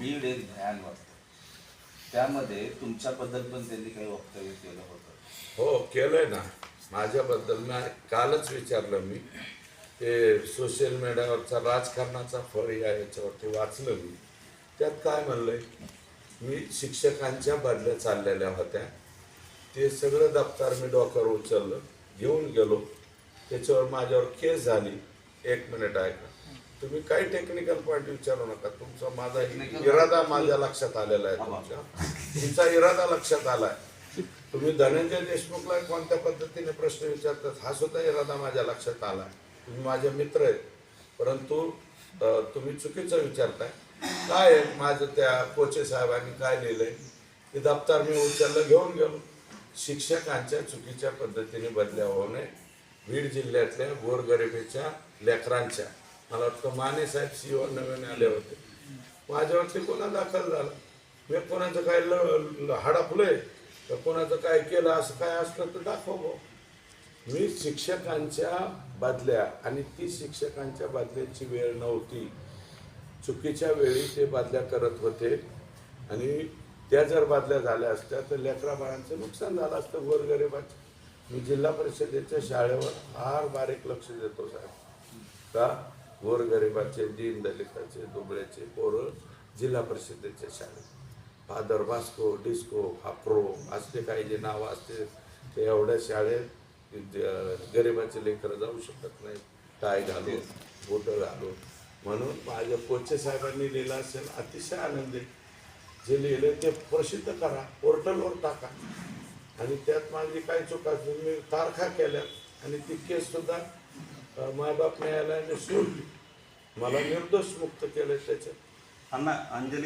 बीड एक भयान वाटतं. त्यामध्ये तुमच्याबद्दल पण त्यांनी काही वक्तव्य केलं होतं. हो केलंय ना. माझ्याबद्दल ना कालच विचारलं मी. ते सोशल मीडियावरचा राजकारणाचा फळ या याच्यावरती वाचलं मी. त्यात काय म्हणलंय? मी शिक्षकांच्या बदल्या चाललेल्या होत्या. ते सगळं दप्तर मी डॉक्टर उचललं घेऊन गेलो. त्याच्यावर माझ्यावर केस झाली. एक मिनिट ऐका. तुम्ही काही टेक्निकल पॉईंट विचारू नका. तुमचा माझा इरादा माझ्या लक्षात आलेला आहे तुमच्या. तुमचा इरादा लक्षात आलाय. तुम्ही धनंजय देशमुखला कोणत्या पद्धतीने प्रश्न विचारतात हा सुद्धा इरादा माझ्या लक्षात आला तुम्ही माझे मित्र आहेत. परंतु तुम्ही चुकीचं विचारताय. काय आहे माझं त्या कोचे साहेबांनी काय लिहिलंय? ते दप्तर मी उचललं घेऊन गेलो. शिक्षकांच्या चुकीच्या पद्धतीने बदल्या होऊ नये. बीड जिल्ह्यातल्या गोरगरिबीच्या लेकरांच्या. मला वाटतं माने साहेब सीओ नवीन आले होते. माझ्यावरती कोणा दाखल झाला? मी कोणाचं काय ल हडपलंय? तर कोणाचं काय केलं असं काय असलं तर दाखव मी शिक्षकांच्या बदल्या आणि ती शिक्षकांच्या बदल्याची वेळ नव्हती. चुकीच्या वेळी ते बदल्या करत होते. आणि त्या जर बदल्या झाल्या असत्या तर लेकरा बाळांचं नुकसान झालं असतं गोरगरिबाचं. मी जिल्हा परिषदेच्या शाळेवर फार बारीक लक्ष देतो साहेब. का? गोरगरिबाचे दीन दलिताचे दुबळ्याचे पोरं जिल्हा परिषदेच्या शाळेत. फादर भास्को डिस्को हाप्रो असले काही जे नावं असते ते एवढ्या शाळेत ज- गरिबाचे लेकरं जाऊ शकत नाही टाय घालून बोटं घालून. म्हणून माझ्या कोचे साहेबांनी लिहिलं असेल अतिशय आनंदी. जे लिहिले ते प्रसिद्ध करा पोर्टलवर टाका. आणि त्यात माझी काही चुका मी तारखा केल्या आणि ती केस सुद्धा मायबाप न्यायालयाने सोडली. मला निर्दोष मुक्त केलं त्याच्यात. अण्णा अंजली